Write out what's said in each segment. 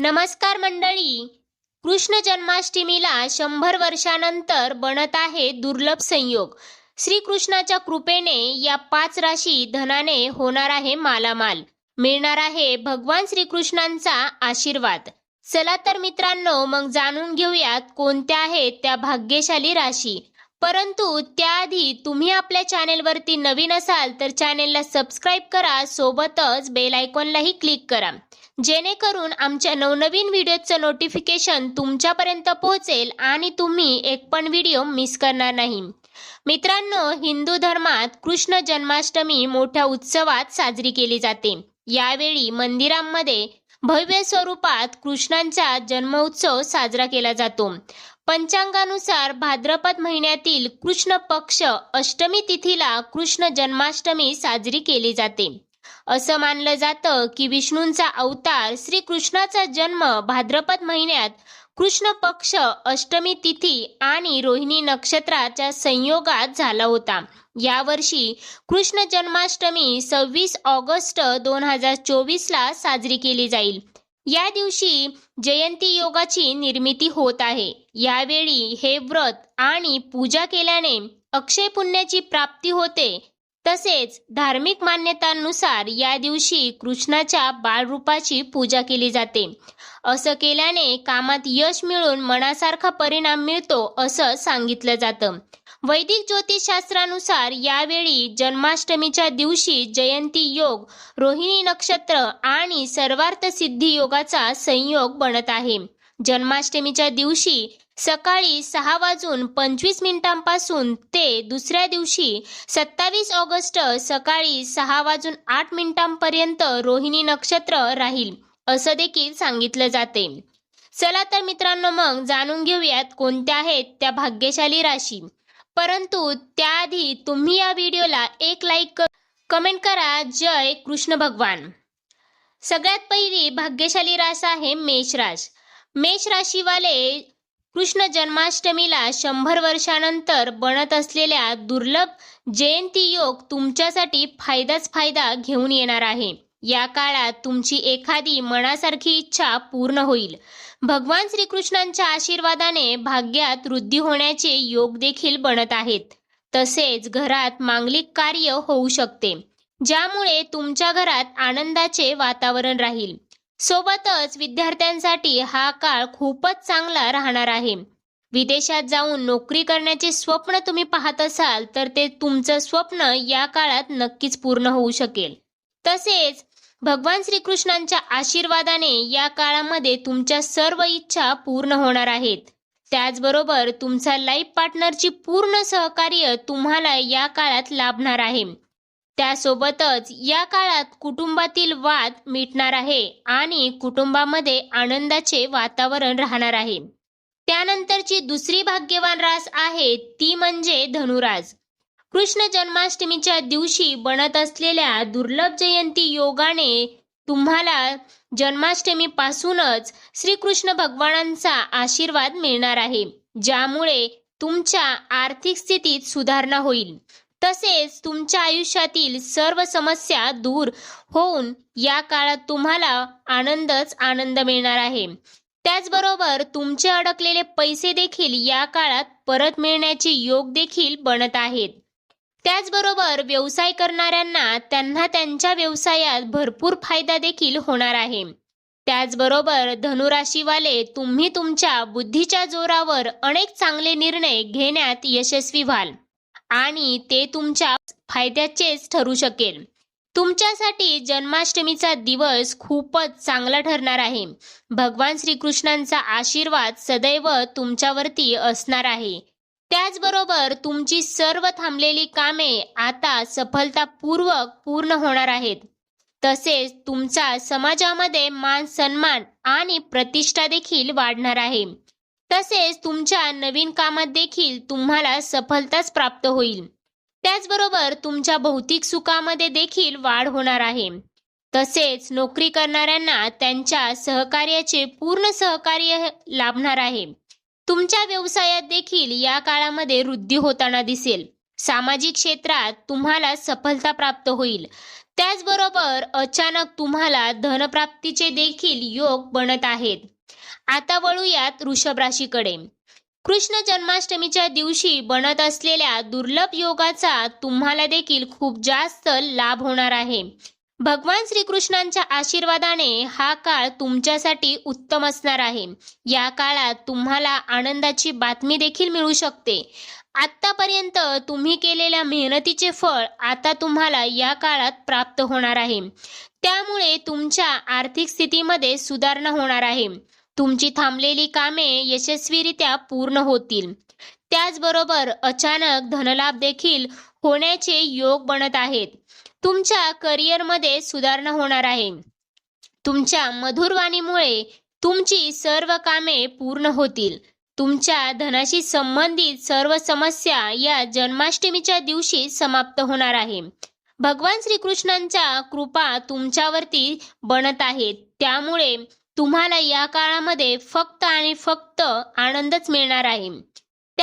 नमस्कार मंडळी. कृष्ण जन्माष्टमीला शंभर वर्षानंतर बनत आहे दुर्लभ संयोग. श्रीकृष्णाच्या कृपेने या पाच राशी धनाने होणार आहे मालामाल. मिळणार आहे भगवान श्रीकृष्णांचा आशीर्वाद. चला तर मित्रांनो मग जाणून घेऊयात कोणत्या आहेत त्या भाग्यशाली राशी. परंतु त्याआधी तुम्ही आपल्या चॅनेलवरती नवीन असाल तर चॅनेलला सबस्क्राईब करा सोबतच बेल आयकॉनलाही क्लिक करा. जेणेकरून आमच्या नवनवीन व्हिडिओचं नोटिफिकेशन तुमच्यापर्यंत पोहोचेल आणि तुम्ही एक पण व्हिडिओ मिस करणार नाही. मित्रांनो हिंदू धर्मात कृष्ण जन्माष्टमी मोठ्या उत्सवात साजरी केली जाते. यावेळी मंदिरांमध्ये भव्य स्वरूपात कृष्णांचा जन्मोत्सव साजरा केला जातो. पंचांगानुसार भाद्रपद महिन्यातील कृष्ण पक्ष अष्टमी तिथीला कृष्ण जन्माष्टमी साजरी केली जाते. असं मानलं जातं की विष्णूंचा अवतार श्री कृष्णाचा जन्म भाद्रपद महिन्यात कृष्ण पक्ष अष्टमी तिथी आणि रोहिणी नक्षत्राच्या संयोगात झाला होता. यावर्षी कृष्ण जन्माष्टमी सव्वीस ऑगस्ट दोन हजार चोवीसला साजरी केली जाईल. या दिवशी जयंती योगाची निर्मिती होत आहे. यावेळी हे व्रत आणि पूजा केल्याने अक्षय पुण्याची प्राप्ती होते. तसेच धार्मिक मान्यतांनुसार या दिवशी कृष्णाच्या बाळरूपाची पूजा केली जाते. असं केल्याने कामात यश मिळून मनासारखा परिणाम मिळतो असं सांगितलं जातं. वैदिक ज्योतिषशास्त्रानुसार यावेळी जन्माष्टमीच्या दिवशी जयंती योग रोहिणी नक्षत्र आणि सर्वार्थ सिद्धी योगाचा संयोग बनत आहे. जन्माष्टमीच्या दिवशी सकाळी सहा वाजून पंचवीस मिनिटांपासून ते दुसऱ्या दिवशी सत्तावीस ऑगस्ट सकाळी सहा वाजून आठ मिनिटांपर्यंत रोहिणी नक्षत्र राहील असं देखील सांगितलं जाते. चला तर मित्रांनो मग जाणून घेऊयात कोणत्या आहेत त्या भाग्यशाली राशी. परंतु त्याआधी तुम्ही या व्हिडिओला एक लाईक कमेंट करा. जय कृष्ण भगवान. सगळ्यात पहिली भाग्यशाली रास आहे मेषराज. मेष राशीवाले कृष्ण जन्माष्टमीला शंभर वर्षानंतर बनत असलेल्या दुर्लभ जयंती योग तुमच्यासाठी फायदाच फायदा घेऊन येणार आहे. या काळात तुमची एखादी मनासारखी इच्छा पूर्ण होईल. भगवान श्रीकृष्णांच्या आशीर्वादाने भाग्यात वृद्धी होण्याचे योग देखील बनत आहेत. तसेच घरात मांगलिक कार्य होऊ शकते. ज्यामुळे तुमच्या घरात आनंदाचे वातावरण राहील. सोबतच विद्यार्थ्यांसाठी हा काळ खूपच चांगला राहणार आहे. विदेशात जाऊन नोकरी करण्याचे स्वप्न तुम्ही पाहत असाल तर ते तुमचं स्वप्न या काळात नक्कीच पूर्ण होऊ शकेल. तसेच भगवान श्रीकृष्णांच्या आशीर्वादाने या काळामध्ये तुमच्या सर्व इच्छा पूर्ण होणार आहेत. त्याचबरोबर तुमचा लाईफ पार्टनरची पूर्ण सहकार्य तुम्हाला या काळात लाभणार आहे. त्यासोबतच या काळात कुटुंबातील वाद मिटणार आहे आणि कुटुंबामध्ये आनंदाचे वातावरण राहणार आहे. त्यानंतरची दुसरी भाग्यवान रास आहे ती म्हणजे धनुराज. कृष्ण जन्माष्टमीच्या दिवशी बनत असलेल्या दुर्लभ जयंती योगाने तुम्हाला जन्माष्टमीपासूनच श्रीकृष्ण भगवानांचा आशीर्वाद मिळणार आहे ज्यामुळे तुमच्या आर्थिक स्थितीत सुधारणा होईल. तसेच तुमच्या आयुष्यातील सर्व समस्या दूर होऊन या काळात तुम्हाला आनंदच आनंद मिळणार आहे. त्याचबरोबर तुमचे अडकलेले पैसे देखील या काळात परत मिळण्याचे योग देखील बनत आहेत. त्याचबरोबर व्यवसाय करणाऱ्यांना त्यांना त्यांच्या व्यवसायात भरपूर फायदा देखील होणार आहे. त्याचबरोबर धनुराशीवाले तुम्ही तुमच्या बुद्धीच्या जोरावर अनेक चांगले निर्णय घेण्यात यशस्वी व्हाल आणि ते तुमच्या फायद्याचेच ठरू शकेल. तुमच्यासाठी जन्माष्टमीचा दिवस खूपच चांगला ठरणार आहे. भगवान श्रीकृष्णांचा आशीर्वाद सदैव तुमच्यावरती असणार आहे. त्याचबरोबर तुमची सर्व थांबलेली कामे आता सफलतापूर्वक पूर्ण होणार आहेत. तसेच तुमचा समाजामध्ये मान सन्मान आणि प्रतिष्ठा देखील वाढणार आहे. तसेच तुमच्या नवीन कामात देखील तुम्हाला सफलताच प्राप्त होईल. त्याचबरोबर तुमच्या भौतिक सुखामध्ये देखील वाढ होणार आहे. तसेच नोकरी करणाऱ्यांना त्यांच्या सहकार्याचे पूर्ण सहकार्य लाभणार आहे. तुमच्या व्यवसायात देखील या काळामध्ये वृद्धी होताना दिसेल. सामाजिक क्षेत्रात तुम्हाला सफलता प्राप्त होईल. त्याचबरोबर अचानक तुम्हाला धनप्राप्तीचे देखील योग बनत आहेत. आता वळूयात वृषभ राशीकडे. कृष्ण जन्माष्टमीच्या दिवशी बनत असलेल्या दुर्लभ योगाचा तुम्हाला देखील खूप जास्त लाभ होणार आहे. भगवान श्रीकृष्णांच्या आशीर्वादाने हा काळ तुमच्यासाठी उत्तम असणार आहे. या काळात तुम्हाला आनंदाची बातमी देखील मिळू शकते. आत्तापर्यंत तुम्ही केलेल्या मेहनतीचे फळ आता तुम्हाला या काळात प्राप्त होणार आहे. त्यामुळे तुमच्या आर्थिक स्थितीमध्ये सुधारणा होणार आहे. तुमची थांबलेली कामे यशस्वीरित्या पूर्ण होतील. त्याचबरोबर अचानक धनलाभ देखील होण्याचे योग बनत आहेत. तुमच्या करिअरमध्ये सुधारणा होणार आहे. तुमच्या मधुरवाणीमुळे तुमची सर्व कामे पूर्ण होतील. तुमच्या धनाशी संबंधित सर्व समस्या या जन्माष्टमीच्या दिवशी समाप्त होणार आहे. भगवान श्रीकृष्णांच्या कृपा तुमच्यावरती बनत आहेत. त्यामुळे तुम्हाला या काळामध्ये फक्त आणि फक्त आनंदच मिळणार आहे.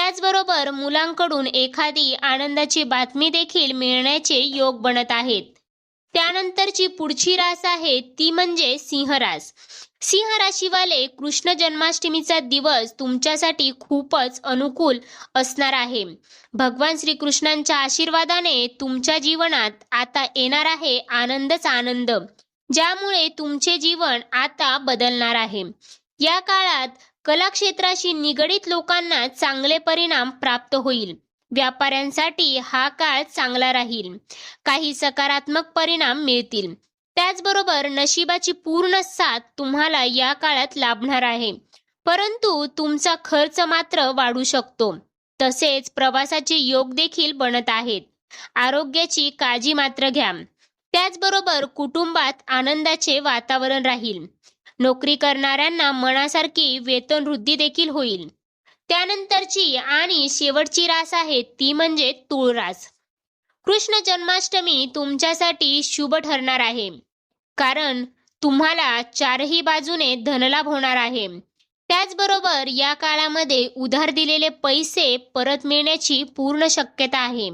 त्याचबरोबर मुलांकडून एखादी आनंदाची बातमी देखील मिळण्याचे योग बनत आहेत. त्यानंतरची पुढची रास आहे ती म्हणजे सिंहरास. सिंह राशीवाले कृष्ण जन्माष्टमीचा दिवस तुमच्यासाठी खूपच अनुकूल असणार आहे. भगवान श्रीकृष्णांच्या आशीर्वादाने तुमच्या जीवनात आता येणार आहे आनंदच आनंद ज्यामुळे तुमचे जीवन आता बदलणार आहे. या काळात कला क्षेत्राशी निगडीत लोकांना चांगले परिणाम प्राप्त होईल. व्यापाऱ्यांसाठी हा काळ चांगला राहील. काही सकारात्मक परिणाम मिळतील. त्याचबरोबर नशिबाची पूर्ण साथ तुम्हाला या काळात लाभणार आहे. परंतु तुमचा खर्च मात्र वाढू शकतो. तसेच प्रवासाचे योग देखील बनत आहेत. आरोग्याची काळजी मात्र घ्या. त्याचबरोबर कुटुंबात आनंदाचे वातावरण राहील. नोकरी करणाऱ्यांना मनासारखी वेतन वृद्धी देखील होईल. त्यानंतरची आणि शेवटची रास आहे ती म्हणजे तुळ रास. कृष्ण जन्माष्टमी तुमच्यासाठी शुभ ठरणार आहे. कारण तुम्हाला चारही बाजूने धनलाभ होणार आहे. त्याचबरोबर या काळामध्ये उधार दिलेले पैसे परत मिळण्याची पूर्ण शक्यता आहे.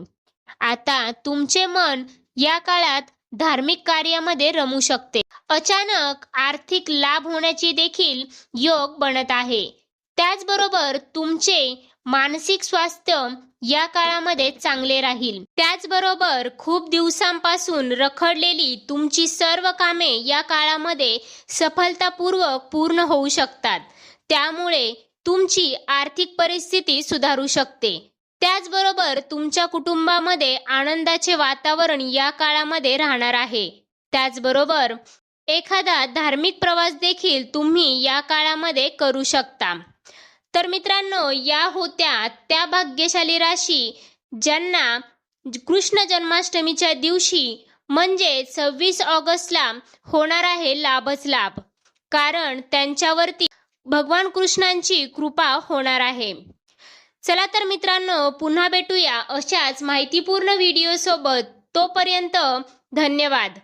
आता तुमचे मन या काळात धार्मिक कार्यामध्ये रमू शकते. अचानक आर्थिक लाभ होण्याची देखील योग बनत आहे. त्याचबरोबर तुमचे मानसिक स्वास्थ्य या काळामध्ये चांगले राहील. त्याचबरोबर खूप दिवसांपासून रखडलेली तुमची सर्व कामे या काळामध्ये सफलतापूर्वक पूर्ण होऊ शकतात. त्यामुळे तुमची आर्थिक परिस्थिती सुधारू शकते. त्याचबरोबर तुमच्या कुटुंबामध्ये आनंदाचे वातावरण या काळामध्ये राहणार आहे. त्याचबरोबर एखादा धार्मिक प्रवास देखील तुम्ही या काळामध्ये करू शकता. तर मित्रांनो या होत्या त्या भाग्यशाली राशी ज्यांना कृष्ण जन्माष्टमीच्या दिवशी म्हणजे सव्वीस ऑगस्टला होणार आहे लाभच लाभ. कारण त्यांच्यावरती भगवान कृष्णांची कृपा होणार आहे. चला तर मित्रांनो पुन्हा भेटूया अशाच माहितीपूर्ण व्हिडिओ सोबत. तोपर्यंत धन्यवाद.